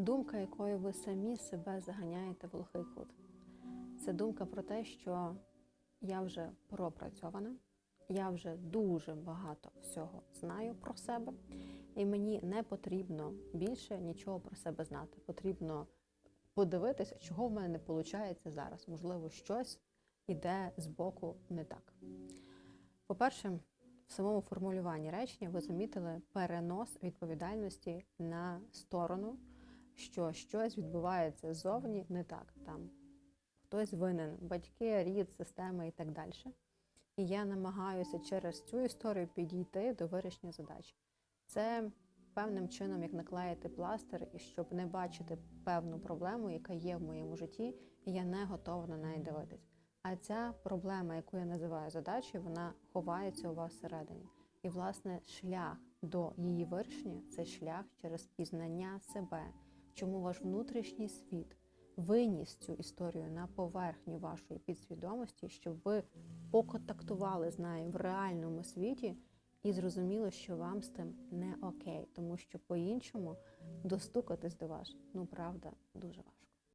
думка, якою ви самі себе заганяєте в глухий кут. Це думка про те, що я вже пропрацьована, я вже дуже багато всього знаю про себе, і мені не потрібно більше нічого про себе знати. Потрібно подивитися, чого в мене не виходить зараз. Можливо, щось іде з боку не так. По-перше, в самому формулюванні речення ви замітили перенос відповідальності на сторону, що щось відбувається ззовні не так. Там хтось винен, батьки, рід, система і так далі. І я намагаюся через цю історію підійти до вирішення задачі. Це певним чином, як наклеїти пластир, і щоб не бачити певну проблему, яка є в моєму житті, і я не готова на неї дивитись. А ця проблема, яку я називаю задачею, вона ховається у вас всередині. І, власне, шлях до її вирішення це шлях через пізнання себе, чому ваш внутрішній світ виніс цю історію на поверхню вашої підсвідомості, щоб ви поконтактували з нею в реальному світі і зрозуміли, що вам з тим не окей, тому що по-іншому достукатись до вас, ну правда, дуже важко.